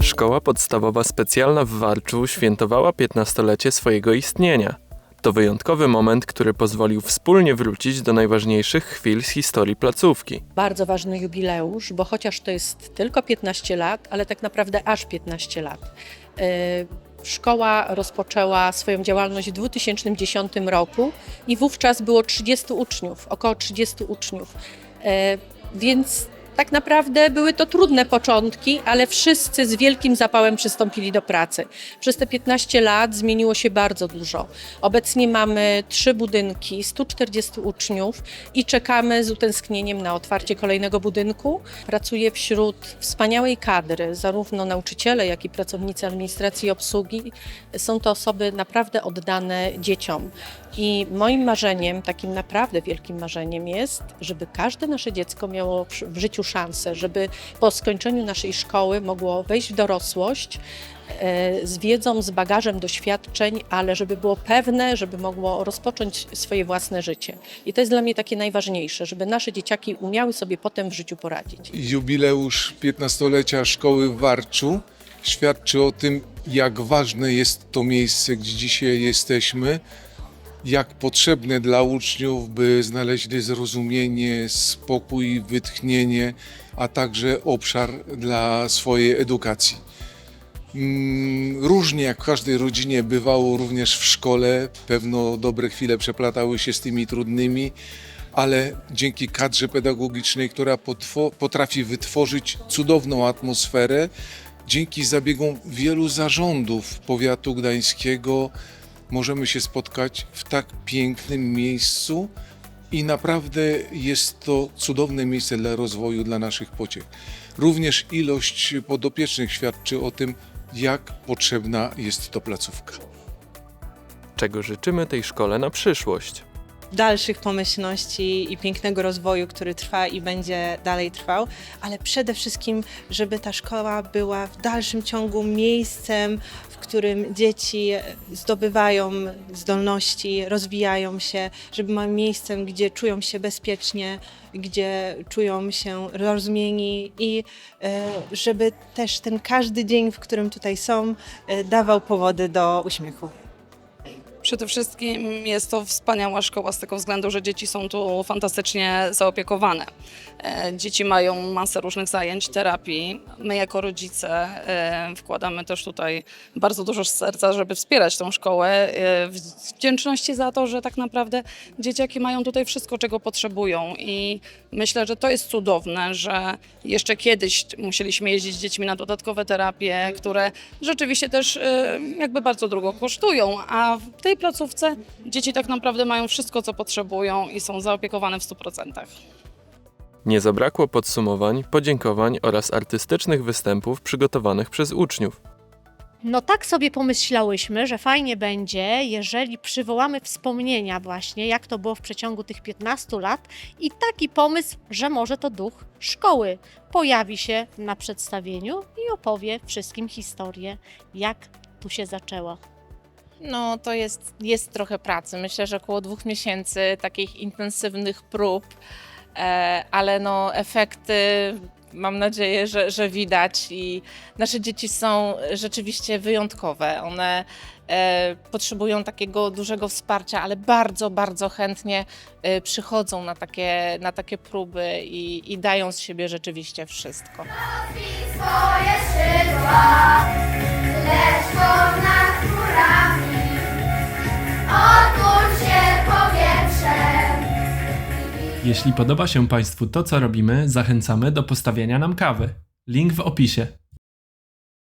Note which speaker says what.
Speaker 1: Szkoła podstawowa specjalna w Warczu świętowała 15-lecie swojego istnienia. To wyjątkowy moment, który pozwolił wspólnie wrócić do najważniejszych chwil z historii placówki.
Speaker 2: Bardzo ważny jubileusz, bo chociaż to jest tylko 15 lat, ale tak naprawdę aż 15 lat. E, Szkoła rozpoczęła swoją działalność w 2010 roku i wówczas było 30 uczniów, około 30 uczniów. E, Więc tak naprawdę były to trudne początki, ale wszyscy z wielkim zapałem przystąpili do pracy. Przez te 15 lat zmieniło się bardzo dużo. Obecnie mamy trzy budynki, 140 uczniów i czekamy z utęsknieniem na otwarcie kolejnego budynku. Pracuję wśród wspaniałej kadry, zarówno nauczyciele, jak i pracownicy administracji i obsługi. Są to osoby naprawdę oddane dzieciom. I moim marzeniem, takim naprawdę wielkim marzeniem jest, żeby każde nasze dziecko miało w życiu szansę, żeby po skończeniu naszej szkoły mogło wejść w dorosłość e, z wiedzą, z bagażem doświadczeń, ale żeby było pewne, żeby mogło rozpocząć swoje własne życie. I to jest dla mnie takie najważniejsze, żeby nasze dzieciaki umiały sobie potem w życiu poradzić.
Speaker 3: Jubileusz 15-lecia szkoły w Warczu świadczy o tym, jak ważne jest to miejsce, gdzie dzisiaj jesteśmy, jak potrzebne dla uczniów, by znaleźli zrozumienie, spokój, wytchnienie, a także obszar dla swojej edukacji. Mm, Różnie jak w każdej rodzinie bywało również w szkole, pewno dobre chwile przeplatały się z tymi trudnymi, ale dzięki kadrze pedagogicznej, która potrafi wytworzyć cudowną atmosferę, dzięki zabiegom wielu zarządów powiatu gdańskiego możemy się spotkać w tak pięknym miejscu i naprawdę jest to cudowne miejsce dla rozwoju, dla naszych pociech. Również ilość podopiecznych świadczy o tym, jak potrzebna jest to placówka.
Speaker 1: Czego życzymy tej szkole na przyszłość?
Speaker 4: Dalszych pomyślności i pięknego rozwoju, który trwa i będzie dalej trwał, ale przede wszystkim, żeby ta szkoła była w dalszym ciągu miejscem, w którym dzieci zdobywają zdolności, rozwijają się, żeby była miejscem, gdzie czują się bezpiecznie, gdzie czują się rozumieni i e, żeby też ten każdy dzień, w którym tutaj są, e, dawał powody do uśmiechu.
Speaker 5: Przede wszystkim jest to wspaniała szkoła z tego względu, że dzieci są tu fantastycznie zaopiekowane. E, Dzieci mają masę różnych zajęć, terapii. My jako rodzice e, wkładamy też tutaj bardzo dużo serca, żeby wspierać tą szkołę. e, wdzięczności za to, że tak naprawdę dzieciaki mają tutaj wszystko, czego potrzebują i myślę, że to jest cudowne, że jeszcze kiedyś musieliśmy jeździć z dziećmi na dodatkowe terapie, które rzeczywiście też jakby bardzo drogo kosztują, a w tej placówce dzieci tak naprawdę mają wszystko, co potrzebują i są zaopiekowane w 100%.
Speaker 1: Nie zabrakło podsumowań, podziękowań oraz artystycznych występów przygotowanych przez uczniów.
Speaker 6: No tak sobie pomyślałyśmy, że fajnie będzie, jeżeli przywołamy wspomnienia właśnie, jak to było w przeciągu tych 15 lat i taki pomysł, że może to duch szkoły pojawi się na przedstawieniu i opowie wszystkim historię, jak tu się zaczęło.
Speaker 7: No, to jest, jest trochę pracy. Myślę, że około dwóch miesięcy takich intensywnych prób, e, ale no, efekty mam nadzieję, że, że widać i nasze dzieci są rzeczywiście wyjątkowe. One e, potrzebują takiego dużego wsparcia, ale bardzo, bardzo chętnie e, przychodzą na takie, na takie próby i, i dają z siebie rzeczywiście wszystko.
Speaker 8: Jeśli podoba się Państwu to, co robimy, zachęcamy do postawienia nam kawy. Link w opisie.